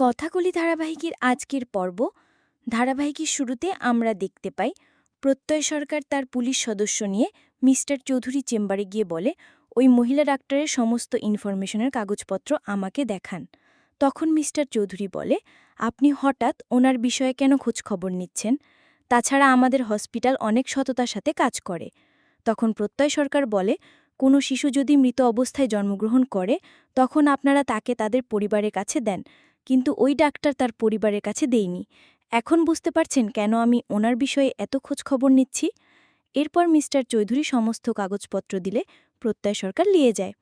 কথাকলি ধারাবাহিকের আজকের পর্ব। ধারাবাহিকের শুরুতে আমরা দেখতে পাই, প্রত্যয় সরকার তার পুলিশ সদস্য নিয়ে মিস্টার চৌধুরী চেম্বারে গিয়ে বলে, ওই মহিলা ডাক্তারের সমস্ত ইনফরমেশনের কাগজপত্র আমাকে দেখান। তখন মিস্টার চৌধুরী বলে, আপনি হঠাৎ ওনার বিষয়ে কেন খোঁজ খবর নিচ্ছেন? তাছাড়া আমাদের হসপিটাল অনেক সততার সাথে কাজ করে। তখন প্রত্যয় সরকার বলে, কোনো শিশু যদি মৃত অবস্থায় জন্মগ্রহণ করে, তখন আপনারা তাকে তাদের পরিবারের কাছে দেন। কিন্তু ওই ডাক্তার তার পরিবারের কাছে দেইনি এখন বুঝতে পারছেন কেন আমি ওনার বিষয়ে এত খোঁজ খবর নিচ্ছি? এরপর মিস্টার চৌধুরী সমস্ত কাগজপত্র দিলে প্রত্যয় সরকার নিয়ে যায়।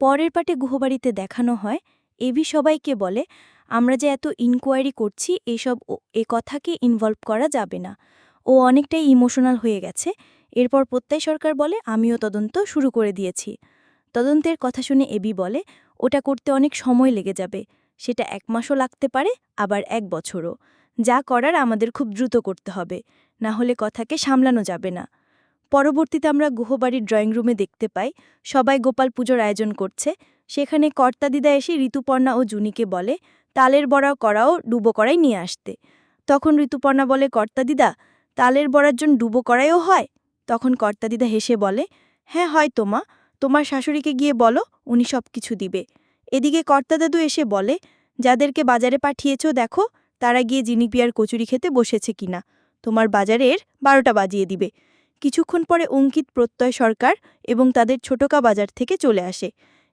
পরের পাটে গুহবাড়িতে দেখানো হয়, এবি সবাইকে বলে, আমরা যে এত ইনকোয়ারি করছি, এসব এ কথাকে ইনভলভ করা যাবে না। ও অনেকটাই ইমোশনাল হয়ে গেছে। এরপর প্রত্যয় সরকার বলে, আমিও তদন্ত শুরু করে দিয়েছি। তদন্তের কথা শুনে এবি বলে, ওটা করতে অনেক সময় লেগে যাবে। সেটা এক মাসও লাগতে পারে, আবার এক বছরও। যা করার আমাদের খুব দ্রুত করতে হবে, না হলে কথাকে সামলানো যাবে না। পরবর্তীতে আমরা গুহবাড়ির ড্রয়িং রুমে দেখতে পাই, সবাই গোপাল পুজোর আয়োজন করছে। সেখানে কর্তাদিদা এসে ঋতুপর্ণা ও জুনিকে বলে, তালের বড়া করাও ডুবো করাই নিয়ে আসতে। তখন ঋতুপর্ণা বলে কর্তাদিদা তালের বড়ার জন্য ডুবো করাইও হয়? তখন কর্তাদিদা হেসে বলে হ্যাঁ হয় তোমা তোমার শাশুড়িকে গিয়ে বলো, উনি সব কিছু দিবে। এদিকে কর্তাদাদু এসে বলে, যাদেরকে বাজারে পাঠিয়েছ দেখো, তারা গিয়ে জিনিপিয়ার কচুরি খেতে বসেছে কিনা তোমার বাজারের বারোটা বাজিয়ে দিবে। কিছুক্ষণ পরে অঙ্কিত প্রত্যয় সরকার এবং তাদের ছোটকা বাজার থেকে চলে আসে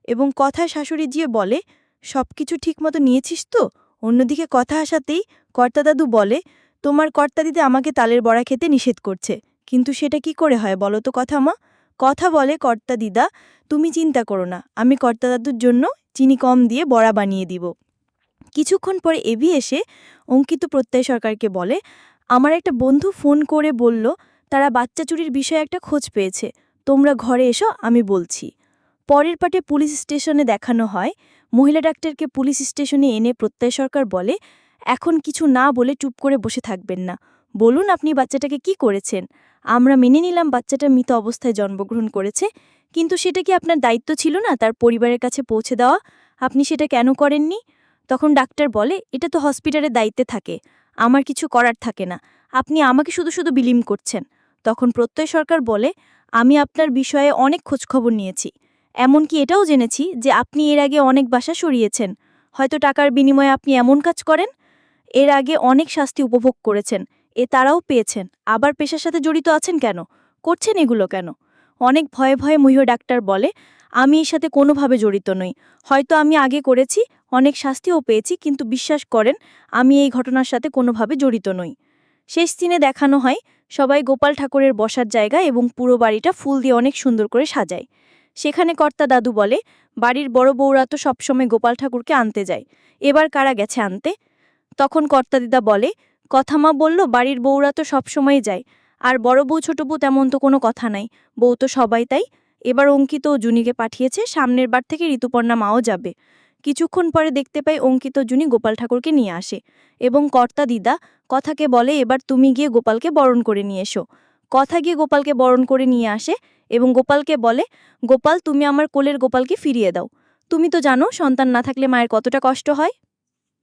এবং কথা শাশুড়ি গিয়ে বলে সব কিছু ঠিকমতো নিয়েছিস তো? অন্যদিকে কথা আসাতেই কর্তাদাদু বলে, তোমার কর্তাদিতে আমাকে তালের বড়া খেতে নিষেধ করছে, কিন্তু সেটা কি করে হয় বলো তো কথা মা কথা বলে কর্তা দিদা, তুমি চিন্তা করো না, আমি কর্তাদাদুর জন্য চিনি কম দিয়ে বড়া বানিয়ে দিব। কিছুক্ষণ পরে এবি এসে অঙ্কিত প্রত্যয় সরকারকে বলে, আমার একটা বন্ধু ফোন করে বলল, তারা বাচ্চা চুরির বিষয়ে একটা খোঁজ পেয়েছে। তোমরা ঘরে এসো, আমি বলছি। পরের পাটে পুলিশ স্টেশনে দেখানো হয়, মহিলা ডাক্তারকে পুলিশ স্টেশনে এনে প্রত্যয় সরকার বলে, এখন কিছু না বলে চুপ করে বসে থাকবেন না। বলুন আপনি বাচ্চাটাকে কি করেছেন? আমরা মেনে নিলাম বাচ্চাটা মৃত অবস্থায় জন্মগ্রহণ করেছে কিন্তু সেটা কি আপনার দায়িত্ব ছিল না তার পরিবারের কাছে পৌঁছে দেওয়া? আপনি সেটা কেন করেননি? তখন ডাক্তার বলে, এটা তো হসপিটালের দায়িত্বে থাকে। আমার কিছু করার থাকে না। আপনি আমাকে শুধু শুধু বিলিম করছেন। তখন প্রত্যয় সরকার বলে, আমি আপনার বিষয়ে অনেক খোঁজখবর নিয়েছি। এমনকি এটাও জেনেছি যে আপনি এর আগে অনেক বাসা সরিয়েছেন। হয়তো টাকার বিনিময়ে আপনি এমন কাজ করেন? এর আগে অনেক শাস্তি উপভোগ করেছেন। এ তারাও পেয়েছেন। আবার পেশার সাথে জড়িত আছেন কেন? করছেন এগুলো কেন? অনেক ভয়ে ভয়ে মহিলা ডাক্তার বলে, আমি এর সাথে কোনোভাবে জড়িত নই। হয়তো আমি আগে করেছি, অনেক শাস্তিও পেয়েছি, কিন্তু বিশ্বাস করেন, আমি এই ঘটনার সাথে কোনোভাবে জড়িত নই। শেষ দিনে দেখানো হয়, সবাই গোপাল ঠাকুরের বসার জায়গা এবং পুরো বাড়িটা ফুল দিয়ে অনেক সুন্দর করে সাজায়। সেখানে কর্তা দাদু বলে, বাড়ির বড় বউরা তো সবসময় গোপাল ঠাকুরকে আনতে যায়। এবার কারা গেছে আনতে? তখন কর্তা দিদা বলে, কথা মা বলল, বাড়ির বউরা তো সবসময় যায়। আর বড় বউ, ছোট বউ তেমন তো কোনো কথা নাই। বউ তো সবাই তাই। এবার অঙ্কিত ও জুনিকে পাঠিয়েছে, সামনের বার থেকে ঋতুপর্ণা মাও যাবে। কিছুক্ষণ পরে দেখতে পাই অঙ্কিত জুনি গোপাল ঠাকুরকে নিয়ে আসে এবং কর্তা দিদা, কথাকে বলে, এবার তুমি গিয়ে গোপালকে বরণ করে নিয়ে এসো। কথা গিয়ে গোপালকে বরণ করে নিয়ে আসে এবং গোপালকে বলে, গোপাল, তুমি আমার কোলের গোপালকে ফিরিয়ে দাও। তুমি তো জানো, সন্তান না থাকলে মায়ের কতটা কষ্ট হয়?